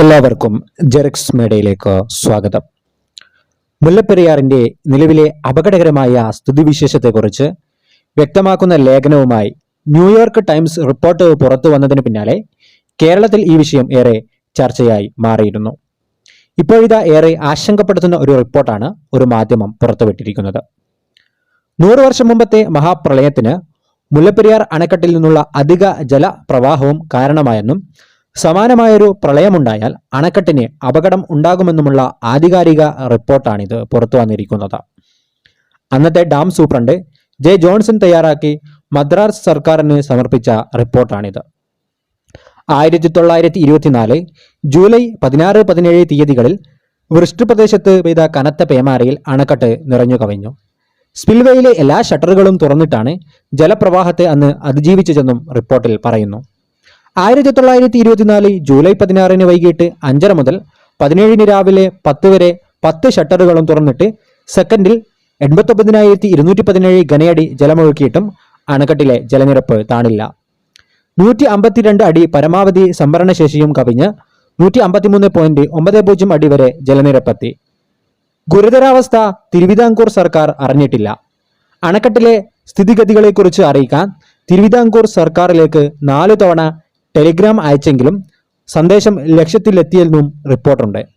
എല്ലാവർക്കും ജെറക്സ് മേഡയിലേക്ക് സ്വാഗതം. മുല്ലപ്പെരിയാറിന്റെ നിലവിലെ അപകടകരമായ സ്ഥിതിവിശേഷത്തെക്കുറിച്ച് വ്യക്തമാക്കുന്ന ലേഖനവുമായി ന്യൂയോർക്ക് ടൈംസ് റിപ്പോർട്ട് പുറത്തു വന്നതിന് പിന്നാലെ കേരളത്തിൽ ഈ വിഷയം ഏറെ ചർച്ചയായി മാറിയിരുന്നു. ഇപ്പോഴിതാ ഏറെ ആശങ്കപ്പെടുത്തുന്ന ഒരു റിപ്പോർട്ടാണ് ഒരു മാധ്യമം പുറത്തുവിട്ടിരിക്കുന്നത്. നൂറ് വർഷം മുമ്പത്തെ മഹാപ്രളയത്തിന് മുല്ലപ്പെരിയാർ അണക്കെട്ടിൽ നിന്നുള്ള അധിക ജലപ്രവാഹവും കാരണമായെന്നും സമാനമായൊരു പ്രളയമുണ്ടായാൽ അണക്കെട്ടിന് അപകടം ഉണ്ടാകുമെന്നുമുള്ള ആധികാരിക റിപ്പോർട്ടാണിത് പുറത്തു വന്നിരിക്കുന്നത്. അന്നത്തെ ഡാം സൂപ്രണ്ട് ജെ ജോൺസൺ തയ്യാറാക്കി മദ്രാസ് സർക്കാരിന് സമർപ്പിച്ച റിപ്പോർട്ടാണിത്. ആയിരത്തി തൊള്ളായിരത്തി ഇരുപത്തിനാല് ജൂലൈ പതിനാറ് പതിനേഴ് തീയതികളിൽ വൃഷ്ടിപ്രദേശത്ത് പെയ്ത കനത്ത പേമാരയിൽ അണക്കെട്ട് നിറഞ്ഞു കവിഞ്ഞു. സ്പിൽവേയിലെ എല്ലാ ഷട്ടറുകളും തുറന്നിട്ടാണ് ജലപ്രവാഹത്തെ അന്ന് അതിജീവിച്ചതെന്നും റിപ്പോർട്ടിൽ പറയുന്നു. ആയിരത്തി തൊള്ളായിരത്തി ഇരുപത്തിനാല് ജൂലൈ പതിനാറിന് വൈകിട്ട് അഞ്ചര മുതൽ പതിനേഴിന് രാവിലെ പത്ത് വരെ പത്ത് ഷട്ടറുകളും തുറന്നിട്ട് സെക്കൻഡിൽ എൺപത്തൊമ്പതിനായിരത്തി ഇരുന്നൂറ്റി പതിനേഴ് ഘനയടി ജലമൊഴുക്കിയിട്ടും അണക്കെട്ടിലെ ജലനിരപ്പ് താണില്ല. നൂറ്റി അമ്പത്തിരണ്ട് അടി പരമാവധി സംഭരണശേഷിയും കവിഞ്ഞ് നൂറ്റി അമ്പത്തിമൂന്ന് പോയിന്റ് ഒമ്പത് പൂജ്യം അടി വരെ ജലനിരപ്പെത്തി. ഗുരുതരാവസ്ഥ തിരുവിതാംകൂർ സർക്കാർ അറിഞ്ഞിട്ടില്ല. അണക്കെട്ടിലെ സ്ഥിതിഗതികളെക്കുറിച്ച് അറിയിക്കാൻ തിരുവിതാംകൂർ സർക്കാരിലേക്ക് നാലു തവണ ടെലിഗ്രാം അയച്ചെങ്കിലും സന്ദേശം ലക്ഷ്യത്തിലെത്തിയെന്നും റിപ്പോർട്ടുണ്ട്.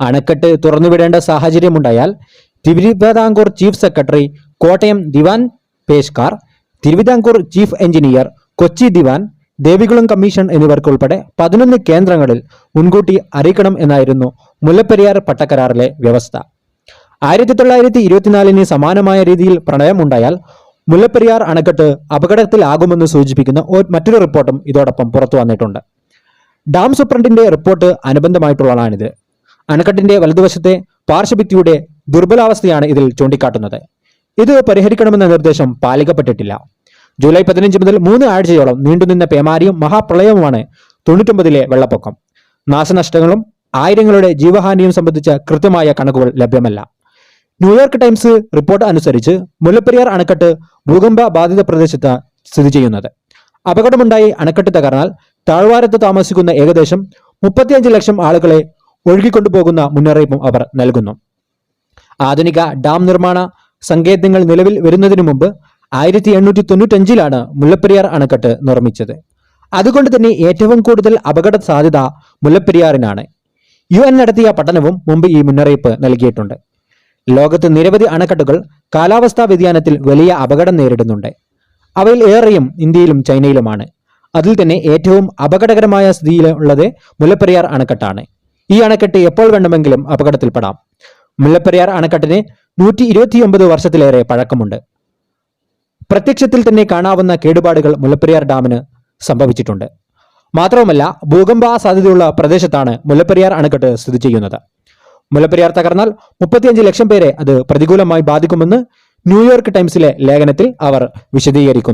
അണക്കെട്ട് തുറന്നുവിടേണ്ട സാഹചര്യമുണ്ടായാൽ തിരുവിതാംകൂർ ചീഫ് സെക്രട്ടറി കോട്ടയം ദിവാൻ പേഷ്കാർ തിരുവിതാംകൂർ ചീഫ് എഞ്ചിനീയർ കൊച്ചി ദിവാൻ ദേവികുളം കമ്മീഷൻ എന്നിവർക്കുൾപ്പെടെ പതിനൊന്ന് കേന്ദ്രങ്ങളിൽ മുൻകൂട്ടി അറിയിക്കണം എന്നായിരുന്നു മുല്ലപ്പെരിയാർ പട്ടക്കരാറിലെ വ്യവസ്ഥ. ആയിരത്തി തൊള്ളായിരത്തി ഇരുപത്തിനാലിന് സമാനമായ രീതിയിൽ പ്രളയമുണ്ടായാൽ മുല്ലപ്പെരിയാർ അണക്കെട്ട് അപകടത്തിലാകുമെന്ന് സൂചിപ്പിക്കുന്ന മറ്റൊരു റിപ്പോർട്ടും ഇതോടൊപ്പം പുറത്തു വന്നിട്ടുണ്ട്. ഡാം സൂപ്രണ്ടിന്റെ റിപ്പോർട്ട് അനുബന്ധമായിട്ടുള്ളതാണിത് അണക്കെട്ടിന്റെ വലതുവശത്തെ പാർശ്വഭിത്തിയുടെ ദുർബലാവസ്ഥയാണ് ഇതിൽ ചൂണ്ടിക്കാട്ടുന്നത്. ഇത് പരിഹരിക്കണമെന്ന നിർദ്ദേശം പാലിക്കപ്പെട്ടിട്ടില്ല. ജൂലൈ പതിനഞ്ച് മുതൽ മൂന്ന് ആഴ്ചയോളം നീണ്ടുനിന്ന പേമാരിയും മഹാപ്രളയവുമാണ് തൊണ്ണൂറ്റൊമ്പതിലെ വെള്ളപ്പൊക്കം. നാശനഷ്ടങ്ങളും ആയിരങ്ങളുടെ ജീവഹാനിയും സംബന്ധിച്ച കൃത്യമായ കണക്കുകൾ ലഭ്യമല്ല. ന്യൂയോർക്ക് ടൈംസ് റിപ്പോർട്ട് അനുസരിച്ച് മുല്ലപ്പെരിയാർ അണക്കെട്ട് ഭൂകമ്പ ബാധിത പ്രദേശത്ത് സ്ഥിതി ചെയ്യുന്നത്. അപകടമുണ്ടായി അണക്കെട്ട് തകർന്നാൽ താഴ്വാരത്ത് താമസിക്കുന്ന ഏകദേശം മുപ്പത്തിയഞ്ച് ലക്ഷം ആളുകളെ ഒഴുകിക്കൊണ്ടുപോകുന്ന മുന്നറിയിപ്പും അവർ നൽകുന്നു. ആധുനിക ഡാം നിർമ്മാണ സങ്കേതങ്ങൾ നിലവിൽ വരുന്നതിനു മുമ്പ് ആയിരത്തി എണ്ണൂറ്റി തൊണ്ണൂറ്റഞ്ചിലാണ് മുല്ലപ്പെരിയാർ അണക്കെട്ട് നിർമ്മിച്ചത്. അതുകൊണ്ട് തന്നെ ഏറ്റവും കൂടുതൽ അപകട സാധ്യത മുല്ലപ്പെരിയാറിനാണ്. യു എൻ നടത്തിയ പഠനവും മുമ്പ് ഈ മുന്നറിയിപ്പ് നൽകിയിട്ടുണ്ട്. ലോകത്ത് നിരവധി അണക്കെട്ടുകൾ കാലാവസ്ഥാ വ്യതിയാനത്തിൽ വലിയ അപകടം നേരിടുന്നുണ്ട്. അവയിൽ ഏറെയും ഇന്ത്യയിലും ചൈനയിലുമാണ്. അതിൽ തന്നെ ഏറ്റവും അപകടകരമായ സ്ഥിതിയിലുള്ളത് മുല്ലപ്പെരിയാർ അണക്കെട്ടാണ്. ഈ അണക്കെട്ട് എപ്പോൾ വേണമെങ്കിലും അപകടത്തിൽപ്പെടാം. മുല്ലപ്പെരിയാർ അണക്കെട്ടിന് നൂറ്റി ഇരുപത്തിയൊമ്പത് വർഷത്തിലേറെ പഴക്കമുണ്ട്. പ്രത്യക്ഷത്തിൽ തന്നെ കാണാവുന്ന കേടുപാടുകൾ മുല്ലപ്പെരിയാർ ഡാമിന് സംഭവിച്ചിട്ടുണ്ട്. മാത്രവുമല്ല ഭൂകമ്പ സാധ്യതയുള്ള പ്രദേശത്താണ് മുല്ലപ്പെരിയാർ അണക്കെട്ട് സ്ഥിതി ചെയ്യുന്നത്. മുല്ലപ്പെരിയാർ തകർന്നാൽ മുപ്പത്തിയഞ്ച് ലക്ഷം പേരെ അത് പ്രതികൂലമായി ബാധിക്കുമെന്ന് ന്യൂയോർക്ക് ടൈംസിലെ ലേഖനത്തിൽ അവർ വിശദീകരിക്കുന്നു.